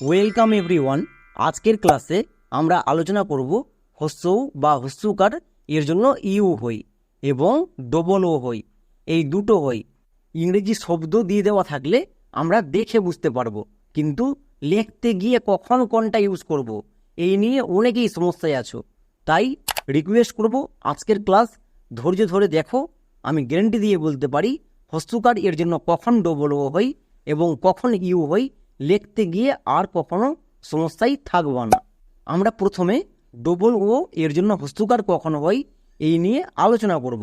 Welcome everyone আজকের ক্লাসে আমরা আলোচনা করব হস্যৌ বা হস্যুকার এর জন্য ইউ হই এবং ডবল ও হই। এই দুটো হই। ইংরেজি শব্দ দিয়ে দেওয়া থাকলে আমরা দেখে বুঝতে পারব, কিন্তু লিখতে গিয়ে কখন কোনটা ইউজ করব। এই নিয়ে অনেকেই সমস্যায় আছো। তাই রিকোয়েস্ট করব আজকের ক্লাস ধৈর্য ধরে দেখো, আমি গ্যারেন্টি দিয়ে বলতে পারি হস্তুকার এর জন্য কখন ডবল ও হই এবং কখন ইউ হই লিখতে গিয়ে আর কখনো সমস্যায় থাকব না। আমরা প্রথমে ডবল ও এর জন্য হস্তুকার কখন হয় এই নিয়ে আলোচনা করব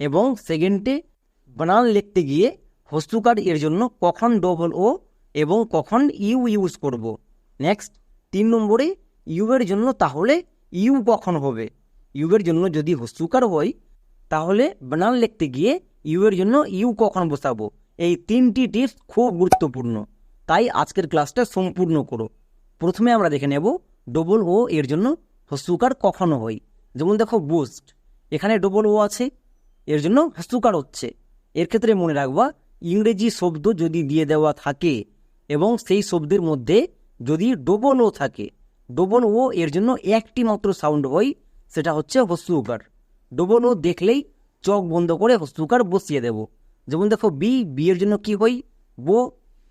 এবং সেকেন্ডে বানান লিখতে গিয়ে হস্তুকার এর জন্য কখন ডবল ও এবং কখন ইউ ইউজ করব। নেক্সট তিন নম্বরে ইউ এর জন্য তাহলে ইউ কখন হবে? ইউ এর জন্য যদি হস্তুকার হয়, তাহলে বানান লিখতে গিয়ে ইউ এর জন্য ইউ কখন বসাবো? এই তিনটি টিপস খুব গুরুত্বপূর্ণ। তাই আজকের ক্লাসটা সম্পূর্ণ করো। প্রথমে আমরা দেখে নেব ডবল ও এর জন্য হস্তুকার কখনো হয়। যেমন দেখো বুস্ট এখানে ডবল ও আছে, এর জন্য হস্তুকার হচ্ছে। এর ক্ষেত্রে মনে রাখবা, ইংরেজি শব্দ যদি দিয়ে দেওয়া থাকে এবং সেই শব্দের মধ্যে যদি ডবল ও থাকে ডবল ও এর জন্য একটি মাত্র সাউন্ড হয়, সেটা হচ্ছে হস্তুকার। ডবল ও দেখলেই চোখ বন্ধ করে হস্তুকার বসিয়ে দেব। যেমন দেখো বি বি এর জন্য কি হয়? বো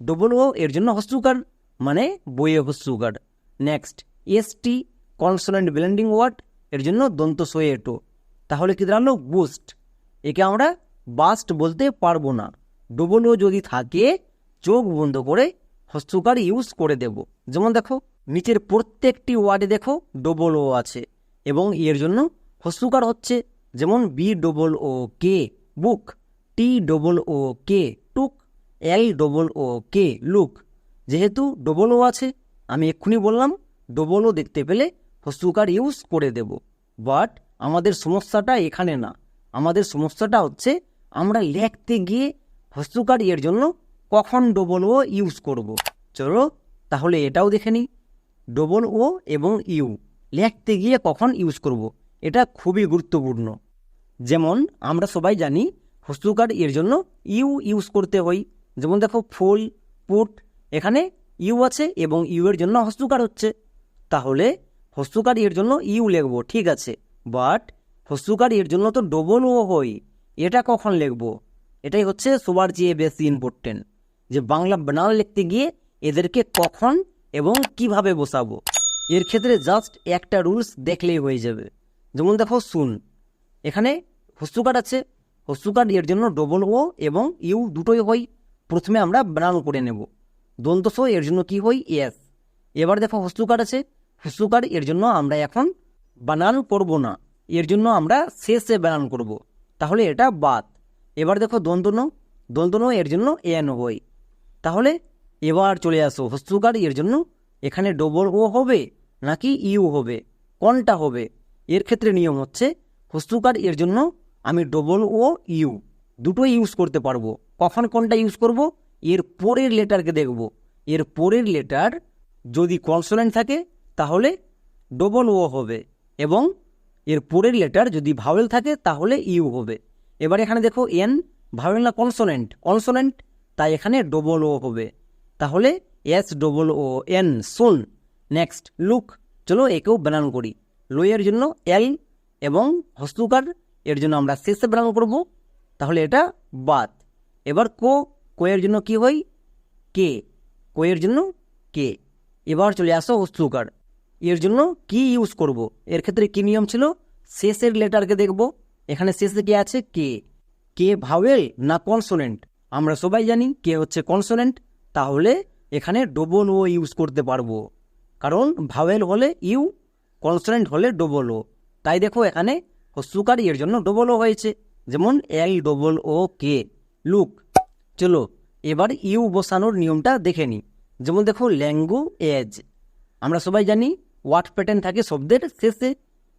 ডবল ও এর জন্য হস্তুকার মানে বইয়ে হস্তুকার next S T consonant blending word এর জন্য দন্ত সয়ে টো তাহলে কি দাঁড়াল? বুস্ট একে আমরা বাস্ট বলতে পারব না। ডবল ও যদি থাকে, চোখ বন্ধ করে হস্তকার ইউজ করে দেব। যেমন দেখো, নিচের প্রত্যেকটি ওয়ার্ডে দেখো ডবল ও আছে। এবং এর জন্য হস্তকার হচ্ছে, যেমন B double O K book T double O K L double O K, look. যেহেতু ডবল ও আছে, আমি এক্ষুনি বললাম ডবল ও দেখতে পেলে হস্তুকার ইউজ করে দেব। বাট আমাদের সমস্যাটা এখানে না। আমাদের সমস্যাটা হচ্ছে, আমরা লিখতে গিয়ে হস্তুকার এর জন্য কখন ডবল ও ইউজ করব। চলো, তাহলে এটাও দেখে নিই। ডবল ও এবং ইউ লিখতে গিয়ে কখন ইউজ করব। এটা খুবই গুরুত্বপূর্ণ। যেমন, আমরা সবাই জানি, হস্তুকার এর জন্য ইউ ইউজ করতে হয়। যেমন দেখো ফুল, পুট, এখানে ইউ আছে এবং ইউ এর জন্য হস্তুকার হচ্ছে। তাহলে হস্তুকার এর জন্য ইউ লিখব, ঠিক আছে। বাট হস্তুকার এর জন্য তো ডবল ও হই এটা কখন লিখব? এটাই হচ্ছে সবার চেয়ে বেশি ইম্পর্টেন্ট যে বাংলা বানান লিখতে গিয়ে এদেরকে কখন এবং কীভাবে বসাবো। এর ক্ষেত্রে জাস্ট একটা রুলস দেখলেই হয়ে যাবে। যেমন দেখো শুন এখানে হস্তুকার আছে। হস্তুকার এর জন্য ডবল ও এবং ইউ দুটোই হয়। প্রথমে আমরা বানান করে নেব। দন্তস এর জন্য কি হই এস এবার দেখো হস্তুকার আছে। হস্তুকার এর জন্য আমরা এখন বানান করব না। এর জন্য আমরা শেষে বানান করব। তাহলে এটা বাদ। এবার দেখো দন্তন দন্তন এর জন্য এন হই তাহলে এবার চলে আসো। হস্তুকার এর জন্য এখানে ডবল ও হবে নাকি ইউ হবে? কোনটা হবে? এর ক্ষেত্রে নিয়ম হচ্ছে হস্তুকার এর জন্য আমি ডবল ও ইউ দুটোই ইউজ করতে পারব। কখন কোনটা ইউজ করব? এর পরের লেটারকে দেখব। এর পরের লেটার যদি কনসোনেন্ট থাকে, তাহলে ডবল ও হবে এবং এর পরের লেটার যদি ভাওয়েল থাকে, তাহলে ইউ হবে। এবার এখানে দেখো এন ভাওয়েল না কনসোনেন্ট কনসোনেন্ট তাই এখানে ডবল ও হবে। তাহলে S double O N soon next look চলো একেও বানান করি। লোয়ের জন্য এল এবং হস্তুকার, এর জন্য আমরা শেষে বানান করব। তাহলে এটা বাদ। এবার কো, কোয়ের জন্য কি হয় কে। কোয়ের জন্য কে। এবার চলে আসো হস্তুকার এর জন্য কি ইউজ করব? এর ক্ষেত্রে কি নিয়ম ছিল? শেষের লেটারকে দেখব। এখানে শেষে কি আছে? কে। কে ভাওয়েল না কনসোনেন্ট? আমরা সবাই জানি কে হচ্ছে কনসোনেন্ট। তাহলে এখানে ডবল ও ইউজ করতে পারব। কারণ ভাওয়েল হলে ইউ, কনসোনেন্ট হলে ডবল ও তাই দেখো এখানে হস্তুকার এর জন্য ডবল ও হয়েছে। যেমন এল ডবল ও কে। লুক, চলো, এবার ইউ বসানোর নিয়মটা দেখে নিই। যেমন দেখো ল্যাঙ্গু এজ আমরা সবাই জানি ওয়াট প্যাটার্ন থাকে শব্দের শেষে।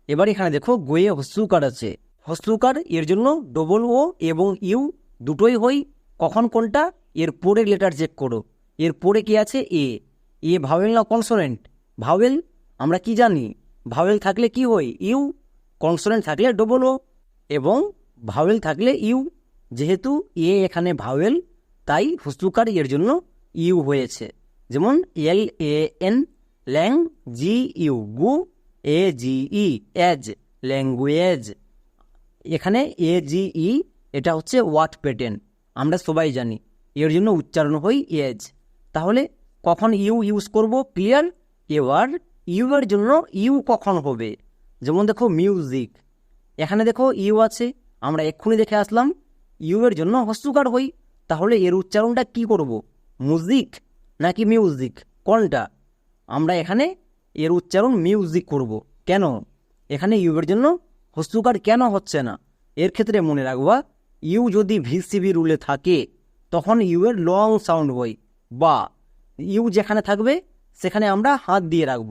এবার এখানে দেখো, গোয়ে হস্তুকার আছে। হস্তুকার এর জন্য ডবল ও এবং ইউ দুটোই হই। কখন কোনটা? এর পরে লেটার চেক করো। এর পরে কি আছে? এ এ ভাওয়েল না কনসোনেন্ট ভাওয়েল আমরা কি জানি? ভাওয়েল থাকলে কি হয় ইউ। কনসোনেন্ট থাকলে ডবল ও এবং ভাওয়েল থাকলে ইউ। যেহেতু এ এখানে ভাওয়েল, তাই হুস্তুকার এর জন্য ইউ হয়েছে। যেমন এল A N, lung, G U, গু, এ, জি ই, এজ, ল্যাঙ্গুয়েজ। এখানে এ, জি ই, এটা হচ্ছে ওয়াট প্যাটার্ন। আমরা সবাই জানি, এর জন্য উচ্চারণ হই এজ। তাহলে কখন ইউ ইউজ করব? ক্লিয়ার? এওয়ার ইউ এর জন্য ইউ কখন হবে? যেমন দেখো মিউজিক। এখানে দেখো ইউ আছে, আমরা এক্ষুনি দেখে আসলাম। ইউ এর জন্য হস্যকার হই, তাহলে এর উচ্চারণটা কি করব? মুজিক নাকি মিউজিক কোনটা? আমরা এখানে এর উচ্চারণ মিউজিক করব। কেন? এখানে ইউ এর জন্য হস্যকার কেন হচ্ছে না? এর ক্ষেত্রে মনে রাখবা, ইউ যদি ভিসিবি রুলে থাকে, তখন ইউ এর লং সাউন্ড হয়, বা ইউ যেখানে থাকবে, সেখানে আমরা হাত দিয়ে রাখব।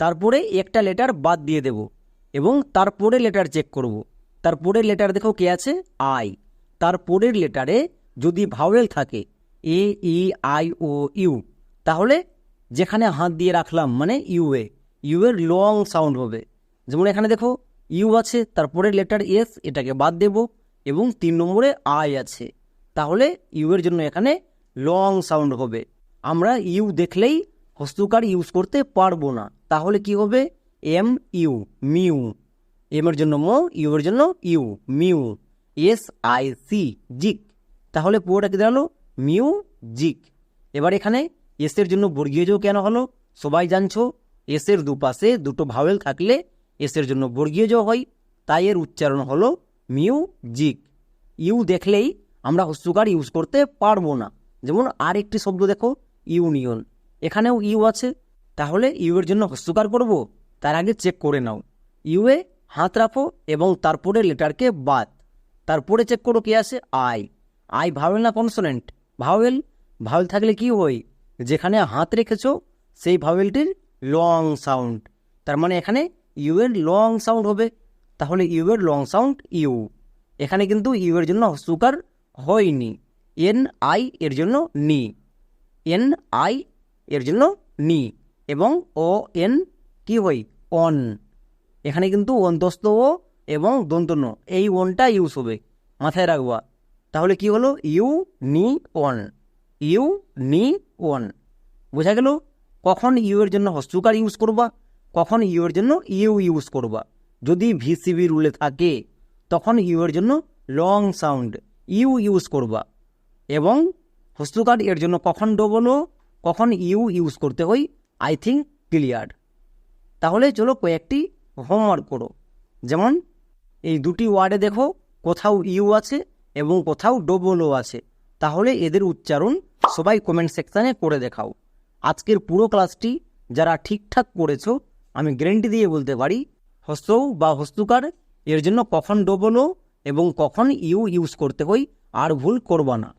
তারপরে একটা লেটার বাদ দিয়ে দেব, এবং তারপরে লেটার চেক করব। তারপরে লেটার দেখো কে আছে? আই তারপরের লেটারে যদি ভাওয়েল থাকে, এ, ই, আই, ও, ইউ, তাহলে যেখানে হাত দিয়ে রাখলাম মানে ইউ এ, ইউ এর লং সাউন্ড হবে। যেমন এখানে দেখো, ইউ আছে তারপরে লেটার এস এটাকে বাদ দেব, এবং তিন নম্বরে আই আছে। তাহলে ইউ এর জন্য এখানে লং সাউন্ড হবে। আমরা ইউ দেখলেই হস্তকার ইউজ করতে পারব না। তাহলে কি হবে? এম, ইউ, মিউ, এম এর জন্য মো, ইউ এর জন্য ইউ, মিউ। এস আই সি জিক তাহলে পুরোটা কি দাঁড়াল? মিউ জিক। এবার এখানে এস এর জন্য বর্গীয় যোগ কেন হলো? সবাই জানছো এস এর দুপাশে দুটো ভাওয়েল থাকলে এস এর জন্য বর্গীয় যোগ হয়। তাই এর উচ্চারণ হলো মিউ জিক। ইউ দেখলেই আমরা হস্যকার ইউজ করতে পারব না। যেমন আর একটি শব্দ দেখো, ইউনিয়ন। এখানেও ইউ আছে। তাহলে ইউ এর জন্য হস্যকার করব? তার আগে চেক করে নাও। ইউ এ হাত রাখো এবং তারপরে লেটারকে বাদ। তারপরে চেক করো কি আছে? আই। আই ভাওয়েল না কনসোনেন্ট ভাওয়েল ভাওয়েল থাকলে কি হয়? যেখানে হাত রেখেছো, সেই ভাওয়েলটির লং সাউন্ড তার মানে এখানে ইউ এর লং সাউন্ড হবে। তাহলে ইউ এর লং সাউন্ড ইউ এখানে কিন্তু ইউ এর জন্য সুকার হয়নি। এন আই এর জন্য নি। এন আই এর জন্য নি। এবং ও এন কি হই অন এখানে কিন্তু অন্তস্থ ও এবং দন্তন্য, এই ওনটা ইউজ হবে। মাথায় রাখবা। তাহলে কি হলো? ইউ নি ওয়ান ইউ নি ওয়ান বোঝা গেল? কখন ইউ এর জন্য হস্যকার ইউজ করবা? কখন ইউ এর জন্য ইউ ইউজ করবা? যদি ভিসিবি রুলে থাকে, তখন ইউ এর জন্য লং সাউন্ড ইউ ইউজ করবা। এবং হস্তকার এর জন্য কখন ডবল কখন ইউ ইউজ করতে হই আই থিঙ্ক ক্লিয়ার তাহলে চলো কয়েকটি হোমওয়ার্ক করো। যেমন এই দুটি ওয়ার্ডে দেখো কোথাও ইউ আছে এবং কোথাও ডবল ও আছে। তাহলে এদের উচ্চারণ সবাই কমেন্ট সেকশানে করে দেখাও। আজকের পুরো ক্লাসটি যারা ঠিকঠাক করেছ, আমি গ্যারেন্টি দিয়ে বলতে পারি হস্তৌ বা হস্তুকার, এর জন্য কখন ডবল ও এবং কখন ইউ ইউজ করতে হই আর ভুল করবা না।